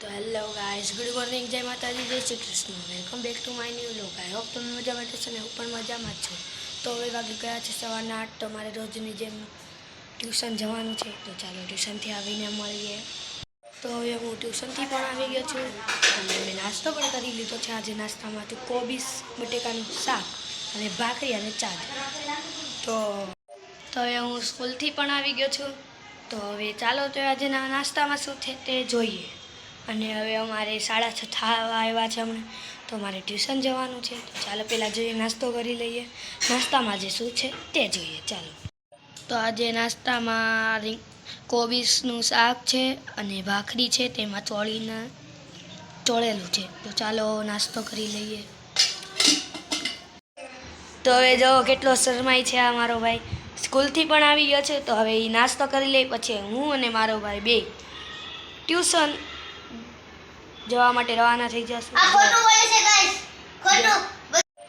તો hello guys, good morning, જય માતાજી, જય Shri Krishna. Welcome back to my new vlog. I hope તમે મજામાં થશે ને હું પણ મજામાં જ છું. તો હવે વાગી ગયા છે સવારના આઠ, તો મારે રોજની જેમ ટ્યુશન જવાનું છે. તો ચાલો ટ્યુશનથી આવીને મળીએ. તો હવે હું ટ્યુશનથી પણ આવી ગયો છું. અને મેં નાસ્તો પણ કરી લીધો છે. આજે નાસ્તામાં તો કોબીસ, બટેકાનું શાક અને ભાખરી અને ચા તો તો હવે હું સ્કૂલથી પણ આવી ગયો છું. તો હવે ચાલો તો આજે નાસ્તામાં શું છે તે જોઈએ. અને હવે અમારે સાડા છ થવા આવ્યા છે હમણાં. તો મારે ટ્યુશન જવાનું છે. તો ચાલો પહેલાં જોઈએ, નાસ્તો કરી લઈએ. નાસ્તામાં જે શું છે તે જોઈએ. ચાલો. તો આજે નાસ્તામાં કોબીસનું શાક છે અને ભાખરી છે. તેમાં ચોળીને ચોળેલું છે. તો ચાલો નાસ્તો કરી લઈએ. તો હવે જો કેટલો શરમાય છે આ મારો ભાઈ. સ્કૂલથી પણ આવી ગયો છે. તો હવે એ નાસ્તો કરી લે. પછી હું અને મારો ભાઈ બે. ટ્યુશન જવા માટે રવાના થઈ જશું.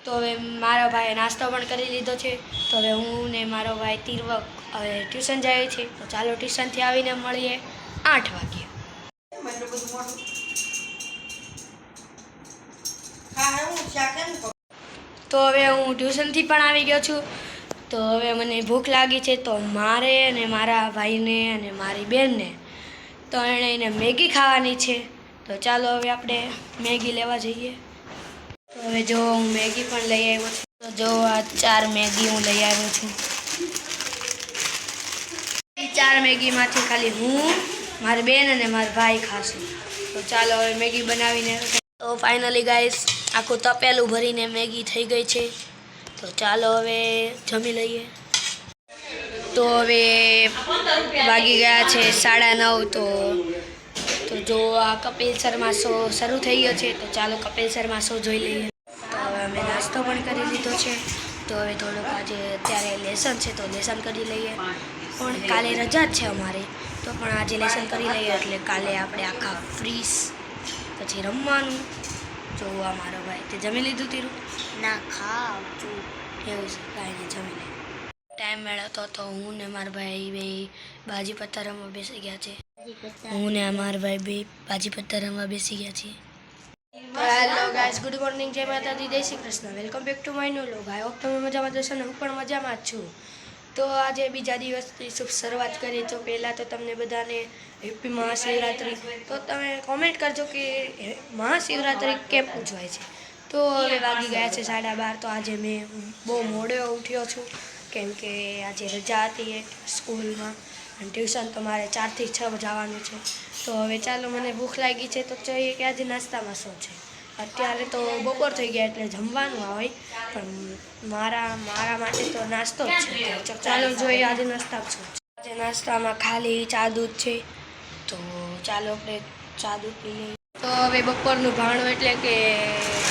તો હવે મારો ભાઈએ નાસ્તો પણ કરી લીધો છે. તો હવે હું ને મારો ભાઈ તીર્વક હવે ટ્યુશન જાય છે. તો ચાલો ટ્યુશનથી આવીને મળીએ આઠ વાગ્યે. તો હવે હું ટ્યુશનથી પણ આવી ગયો છું. તો હવે મને ભૂખ લાગી છે તો મારે અને મારા ભાઈને અને મારી બેનને. તો એણે એને મેગી ખાવાની છે. તો ચાલો હવે આપણે મેગી લેવા જઈએ. તો હવે જો હું મેગી પણ લઈ આવ્યો છું. તો જો આ ચાર મેગી હું લઈ આવ્યો છું. ચાર મેગીમાંથી ખાલી હું, મારી બેન અને મારા ભાઈ ખાશું. તો ચાલો હવે મેગી બનાવીને તો ફાઇનલી ગાઈસ આખું તપેલું ભરીને મેગી થઈ ગઈ છે. તો ચાલો હવે જમી લઈએ. તો હવે વાગી ગયા છે સાડા નવ તો તો જો આ કપિલ શર્મા શો શરૂ થઈ ગયો છે તો ચાલો કપિલ શર્મા શો જોઈ લઈએ. તો હવે અમે નાસ્તો પણ કરી લીધો છે. તો હવે થોડુંક આજે અત્યારે લેસન છે તો લેસન કરી લઈએ. પણ કાલે રજા જ છે અમારે. તો પણ આજે લેસન કરી લઈએ એટલે કાલે આપણે આખા ફ્રીસ પછી રમવાનું. જોવા મારો ભાઈ તે જમી લીધું તીરું? ના ખાવ છું એવું છે કાંઈ જમી લે. ટાઈમ મેળવતો તો હું ને મારા ભાઈ બે બાજી પત્તા રમવા બેસી ગયા છે. હું ને અમાર ભાઈ બે બાજી પત્તા રમવા બેસી ગયા છીએ. હેલો ગાઈસ ગુડ મોર્નિંગ જય માતાજી, જય Shri Krishna. Welcome back to my new vlog I hope તમે મજામાં જશો ને હું પણ મજામાં જ છું. તો આજે બીજા દિવસની શુભ શરૂઆત કરી તો પહેલાં તો તમને બધાને હેપી મહાશિવરાત્રિ. તો તમે કોમેન્ટ કરજો કે મહાશિવરાત્રી મહાશિવરાત્રિ કેમ ઉજવાય છે. તો હવે વાગી ગયા છે સાડા બાર. તો આજે મેં બહુ મોડો ઉઠ્યો છું. કેમ કે આજે રજા હતી એક સ્કૂલમાં. અને ટ્યુશન તો મારે ચારથી છ જવાનું છે. તો હવે ચાલો મને ભૂખ લાગી છે તો જોઈએ કે આજે નાસ્તામાં શું છે? અત્યારે તો બપોર થઈ ગયા એટલે જમવાનું હોય, પણ મારા મારા માટે તો નાસ્તો જ છે. ચાલો જોઈએ આજે નાસ્તા શું છે. આજે નાસ્તામાં ખાલી ચા દૂધ છે. તો ચાલો આપણે ચા દૂધ પી લઈએ. તો હવે બપોરનું ભાણું એટલે કે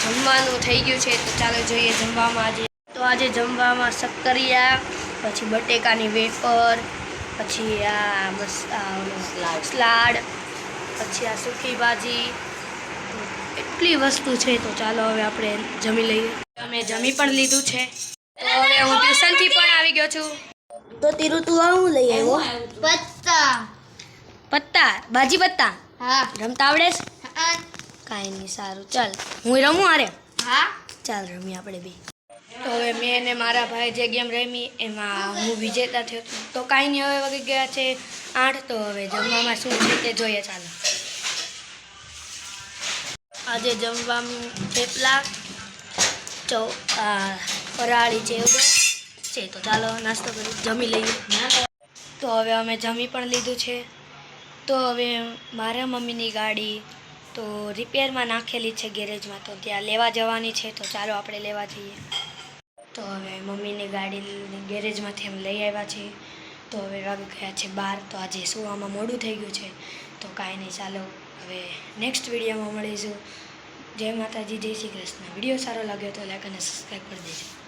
જમવાનું થઈ ગયું છે, તો ચાલો જોઈએ જમવામાં આજે. તો આજે જમવામાં શક્કરિયા, પછી બટેકાની વેફર પછી આ બસ સ્લાડ. પછી આ સૂકી ભાજી. એટલી વસ્તુ છે તો ચાલો હવે આપણે જમી લઈએ. અમે જમી પણ લીધું છે. તો હવે હું ટ્યુશનથી પણ આવી ગયો છું. તો તીરુ તું હું લઈ આવ્યો? પત્તા. પત્તા? ભાજી પત્તા? હા. રમતા આવડે છે? કાંઈ નહીં સારું. ચાલ. હું રમું આરે હા. ચાલ રમી આપણે બી. તો હવે મેં અને મારા ભાઈ જે ગેમ રમી, એમાં હું વિજેતા થયો તો કાંઈ નહીં, હવે વગી ગયા છે આઠ, તો હવે જમવામાં શું છે તે જોઈએ ચાલો. આજે જમવામાં થેપલા, ચો, આ ફરાળી ચેવડો છે. તો ચાલો, નાસ્તો કરી, જમી લઈએ. તો હવે અમે જમી પણ લીધું છે. તો હવે મારા મમ્મીની ગાડી તો રિપેરમાં નાખેલી છે ગેરેજમાં. તો ત્યાં લેવા જવાની છે, તો ચાલો આપણે લેવા જઈએ. તો હવે મમ્મીની ગાડી ગેરેજમાંથી એમ લઈ આવ્યા છે તો હવે વાગી ગયા છે બાર, તો આજે સુવામાં મોડું થઈ ગયું છે. તો કાંઈ નહીં, ચાલો હવે નેક્સ્ટ વિડીયોમાં મળીશું. જય માતાજી, જય શ્રી કૃષ્ણ. વીડિયો સારો લાગ્યો તો લાઈક અને સબસ્ક્રાઈબ કરી દેજો.